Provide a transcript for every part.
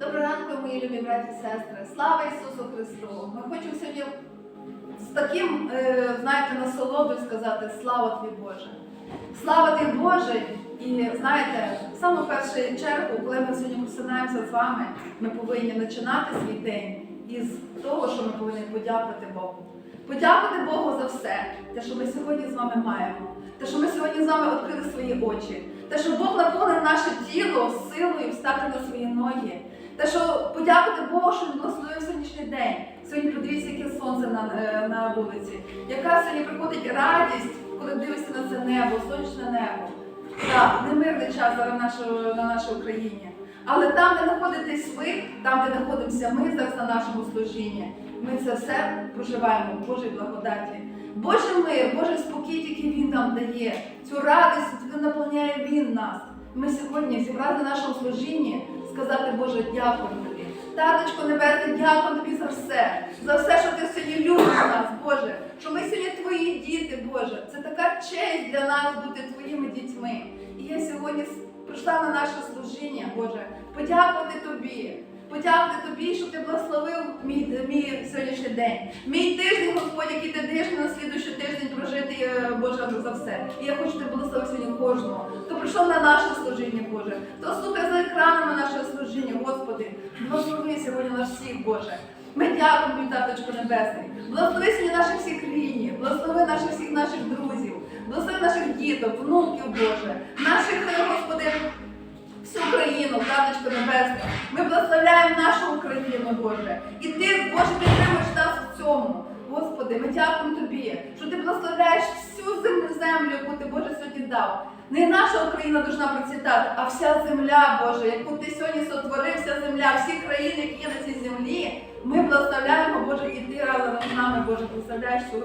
Доброго ранку, мої любі браті і сестри. Слава Ісусу Христу! Ми хочемо сьогодні з таким, е, знаєте, насолодою сказати слава тобі Боже. Слава тобі Боже! І знаєте, в саму першу чергу, коли ми сьогодні просинаємося з вами, ми повинні починати свій день із того, що ми повинні подякувати Богу. Подякувати Богу за все, те, що ми сьогодні з вами маємо, те, що ми сьогодні з вами відкрили свої очі, те, що Бог наповнив наше тіло силою встати на свої ноги. Те, що подякувати Богу, що він сьогоднішній день. Сьогодні подивіться, яке сонце на, е, на вулиці. Яка сьогодні приходить радість, коли дивишся на це небо, сонячне небо. Так, немирний час зараз нашу, на нашій Україні. Але там, де знаходитесь ви, там, де знаходимося ми зараз на нашому служінні, ми це все проживаємо в Божій благодаті. Божий мир, Божий спокій, який Він нам дає, цю радість, наповняє Він нас. Ми сьогодні зібрали на нашому служінні, сказати Боже, дякую тобі. Таточко Небесне, дякую тобі за все, за все, що ти сьогодні любиш нас, Боже, що ми сьогодні твої діти, Боже. Це така честь для нас бути твоїми дітьми. І я сьогодні прийшла на наше служіння, Боже, подякувати тобі. Подякувати тобі, що ти благословив мій, мій сьогоднішній день. Мій тиждень, Господь, який ти даєш на слідуючий тиждень прожити, е, Боже, за все. І я хочу тебе благословити сьогодні кожного. Хто прийшов на наше служіння, Боже, хто слухає за екранами нашого служіння, Господи, благослови сьогодні нас всіх, Боже. Ми дякуємо, тобі, Таточко Небесний. Благослови сьогодні наших всіх рідні, благослови наших всіх наших друзів, благослови наших діток, внуків, Боже, наших, е, Господи, всю Україну, Таточко Небесне. Ми благословляємо нашу Україну, Боже. І ти, Боже, підтримуєш нас в цьому. Господи, ми дякуємо тобі, що ти благословляєш всю землю, землю, яку ти Боже сьогодні дав. Не наша Україна должна процвітати, а вся земля, Боже, яку ти сьогодні сотворив, вся земля, всі країни, які є на цій землі. Ми благословляємо, Боже, і ти разом з нами, Боже, благословляєш цю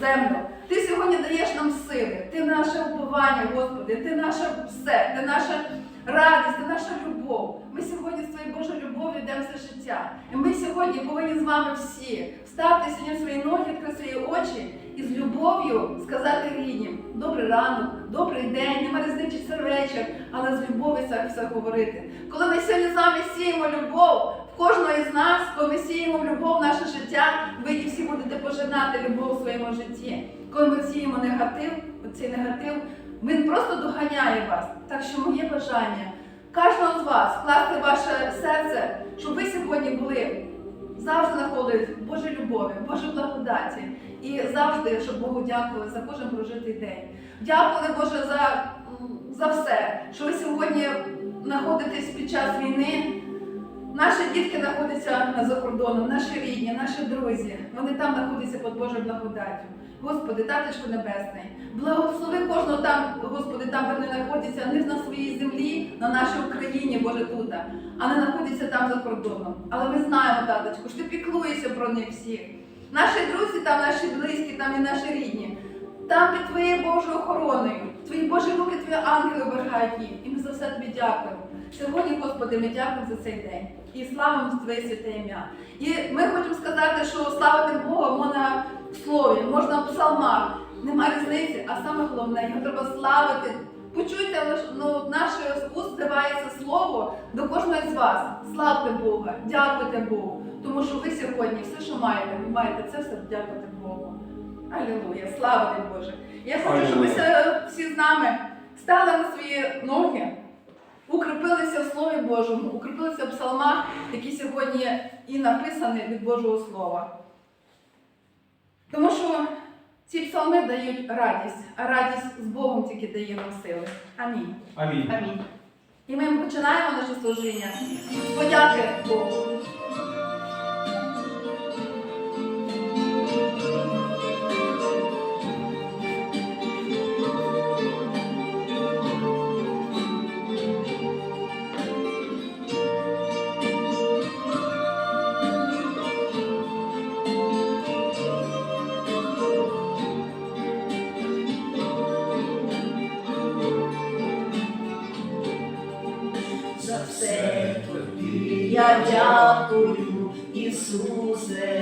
землю. Ти сьогодні даєш нам сили, ти наше уповання, Господи, ти наше все, ти наша радість, ти наша любов. Ми сьогодні з твоєю Божою любов'ю йдемо все життя. І ми сьогодні повинні з вами всі встати сьогодні свої ноги, відкрити свої очі і з любов'ю сказати ріднім добрий ранок, добрий день, нема різниці це вечір, але з любов'ю це все говорити. Коли ми сьогодні з вами сіємо любов, кожного із нас, коли ми сіємо любов в наше життя, ви і всі будете пожинати любов у своєму житті. Коли ми сіємо негатив, цей негатив, він просто доганяє вас. Так що моє бажання кожного з вас вкласти ваше серце, щоб ви сьогодні були завжди знаходились в Божій любові, в Божій благодаті. І завжди, щоб Богу дякували за кожен прожитий день. Дякували Боже за, за все, що ви сьогодні знаходитесь під час війни. Наші дітки знаходяться за кордоном, наші рідні, наші друзі. Вони там знаходяться під Божою благодаттю. Господи, Таточко Небесний, благослови кожного там, Господи, там, вони знаходяться, не на своїй землі, на нашій Україні, Боже, тут, а не знаходяться там за кордоном. Але ми знаємо, таточку, що ти піклуєшся про них всіх. Наші друзі, там, наші близькі, там і наші рідні. Там під твоєю Божою охороною, твої Божі руки, твої ангели оберігають їх. І ми за все тобі дякуємо. Сьогодні, Господи, ми дякуємо за цей день і славимо Твоє святе ім'я. І ми хочемо сказати, що славити Бога можна в слові, можна в псалмах. Нема різниці, а саме головне, його треба славити. Почуйте, ну, наше уст зривається слово до кожного з вас. Славте Бога, дякуйте Богу. Тому що ви сьогодні все, що маєте, ви маєте це все дякувати Богу. Алілуя, слава тобі Боже. Я хочу, щоб ви всі з нами стали на свої ноги, укріпилися в Слові Божому, укріпилися в псалмах, які сьогодні і написані від Божого Слова. Тому що ці псалми дають радість, а радість з Богом тільки дає нам сили. Амінь. Амінь. Амінь. І ми починаємо наше служіння. з Подяки Богу.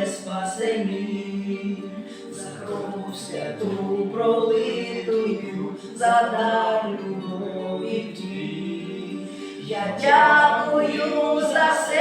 Спаси мій, за кров святу пролитую, за дар любові ті. Я дякую за все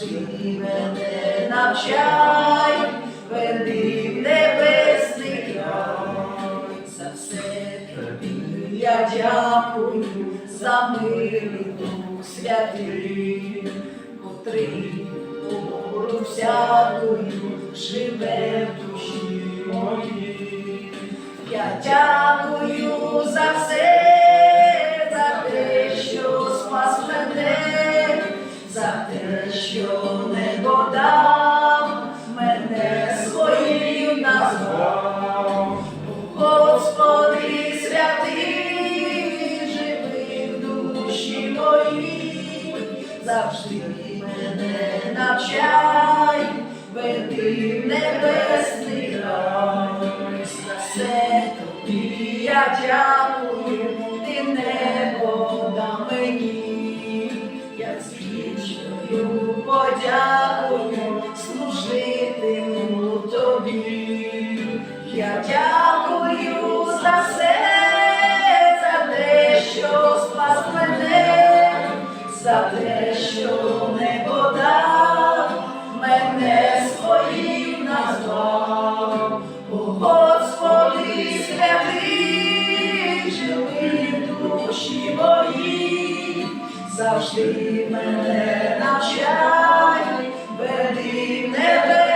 Ти мене навчай, веди в небесний край, за все тобі я дякую, за милий Дух святий, котрий пору всякою живе в душі моїй. Я дякую за все. за те, що не подав мене своїм назвав. О, Господи, святий, живи в душі мої, завжди мене навчай, веди в.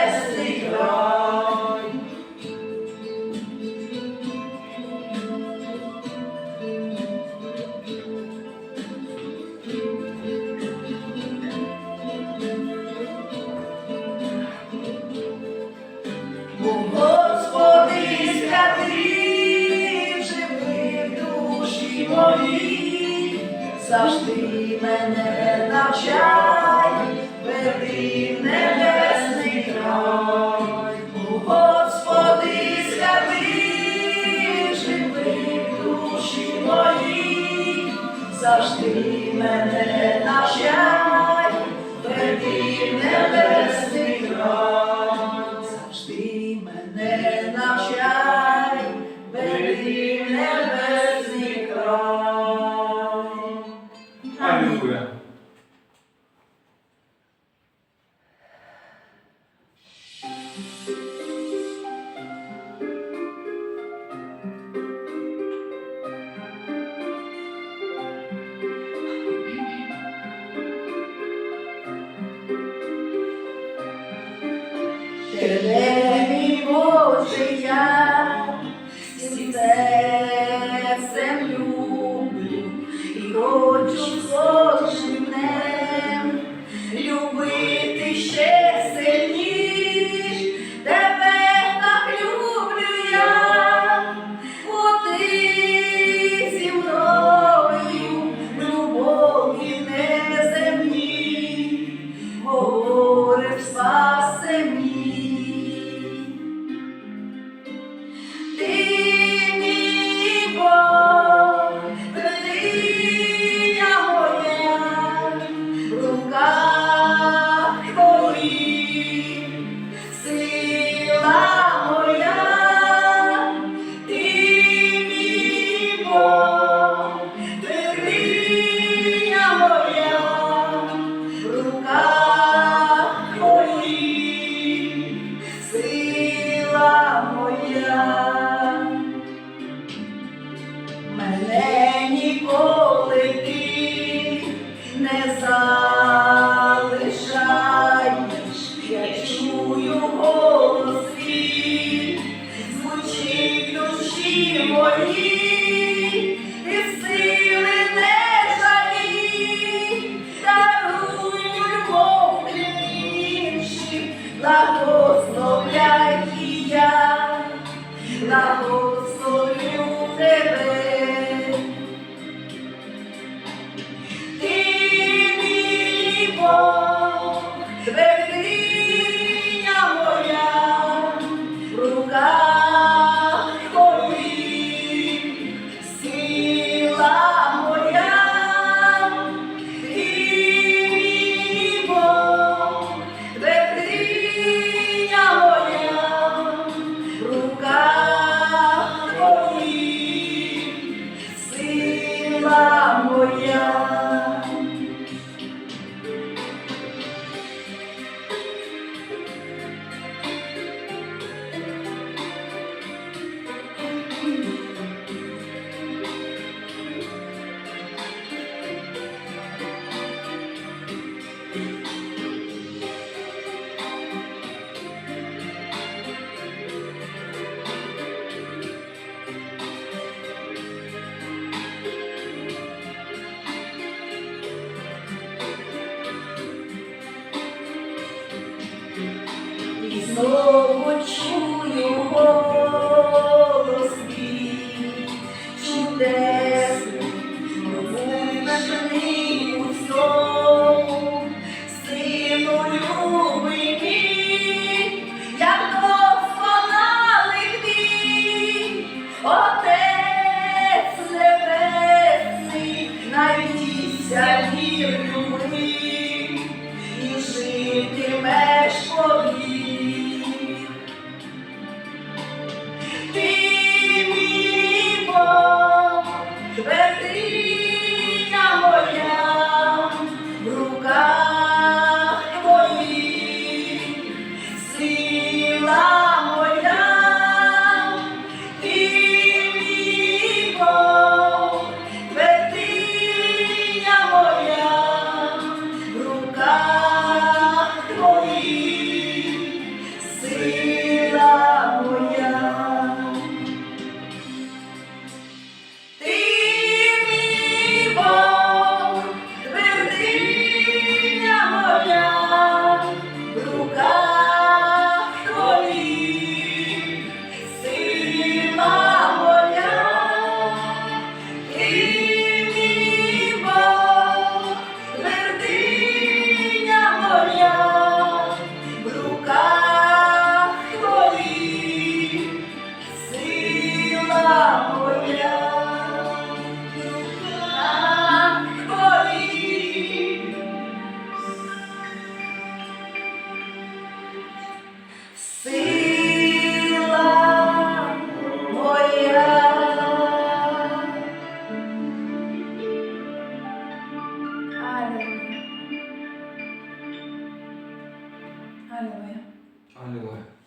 мої, завжди мене навчай, веди в небесний край, Господи святий, живи душі мої, завжди мене навчай. Тебе, мій Боже, я cuidado. shall heal you. 对对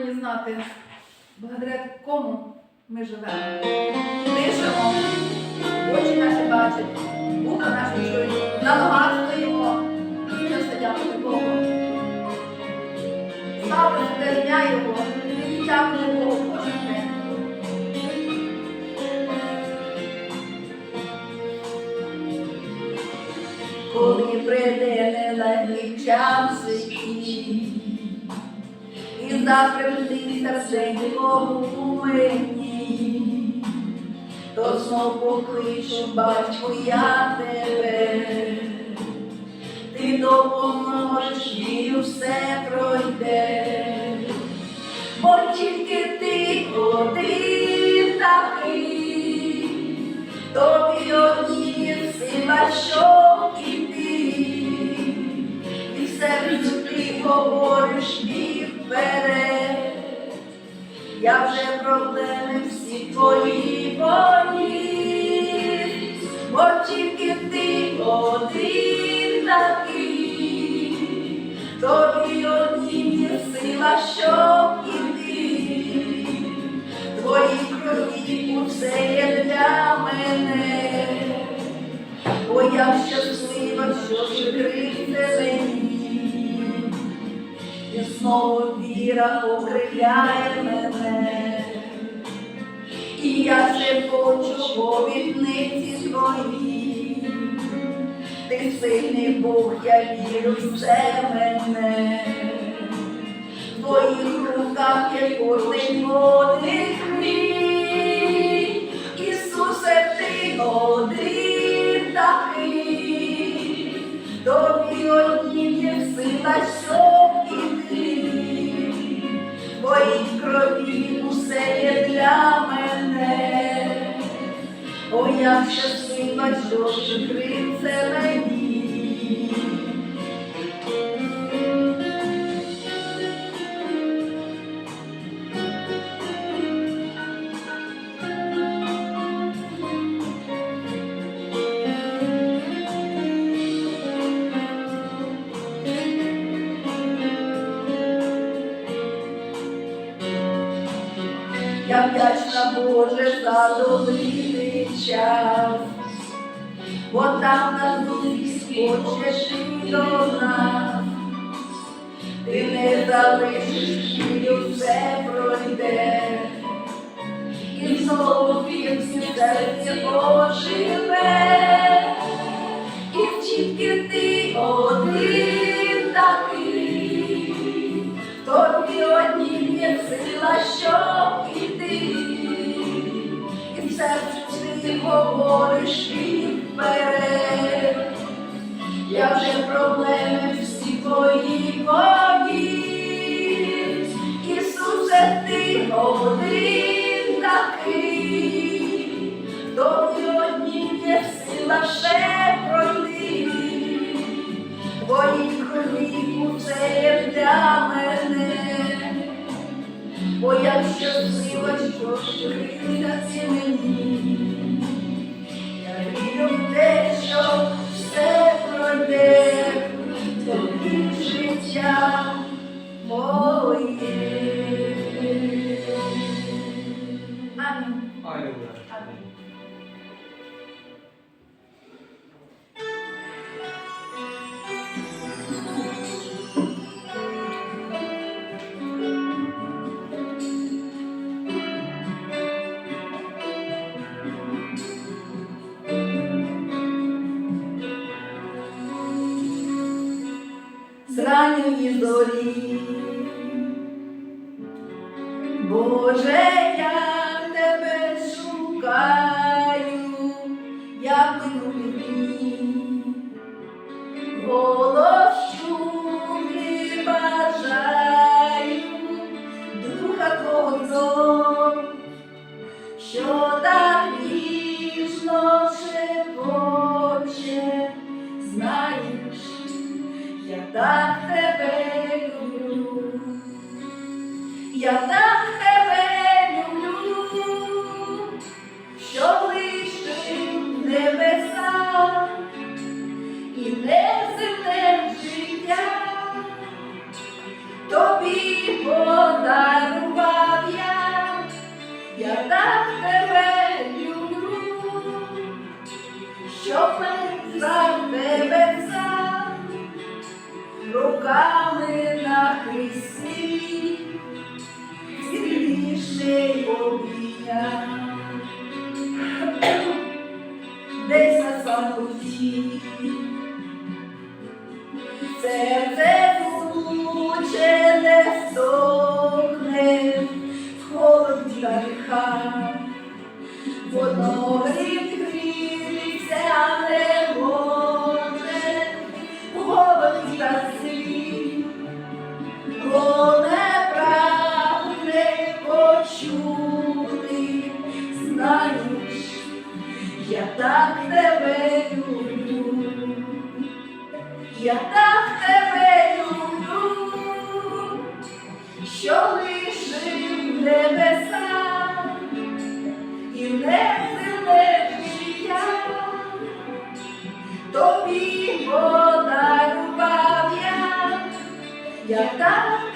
повинні знати, благодаря кому ми живемо. Дишимо, очі наші бачать, вуха наші чують, на ногах стоїмо. І це все дякувати Богу. Слава святе ім'я Його, і дякую Богу кожен день. коли прийде нелегкий час і запрямти серденько у то знов покличу, батьку, я тебе, ти допоможеш і все пройде, я вже проблеми всі твої болі, бо тільки ти один такий, тобі однім є сила, щоб іти, твої крові усе є для мене, бо я щаслива, що відкрите мені. І знову віра покривляє мене. Я ще хочу по обітниці твоїй. Ти сильний Бог, я вірю в це мене. В твоїх руках є кожний подих мій. Ісусе, ти один такий, тобі однім є сила, я щасливо, що відкрив це. Залишиш і пройде, і знову півсні серці оживе, і тільки ти один такий. Тобі однім є сила, щоб іти, і в серці і вперед. Я вже проблеми всі твої моє. Амінь. Я так тебе люблю, що лишив небеса і не земне життя, тобі подарував я, я так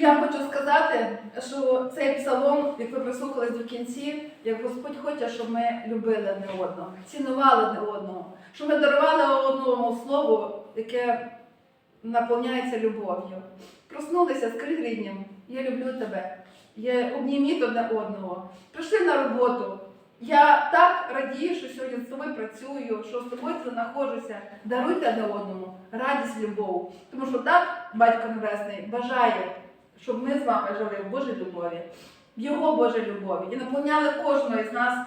Я хочу сказати, що цей псалом, як ви прислухались до кінці, як Господь хоче, щоб ми любили одне одного, цінували одне одного, щоб ми дарували одному слову, яке наповняється любов'ю. Проснулися, скажіть ріднім, я люблю тебе. Я обніміть одне одного. Прийшли на роботу. Я так радію, що сьогодні з тобою працюю, що з тобою знаходжуся. Даруйте одне одному радість, любов. Тому що так батько Небесний бажає, щоб ми з вами жили в Божій любові, в Його Божій любові і наповняли кожного із нас.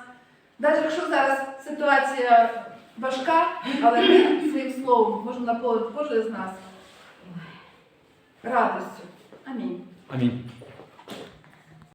Навіть якщо зараз ситуація важка, але ми своїм словом можемо наповнити кожного з нас радістю. Амінь. Амінь.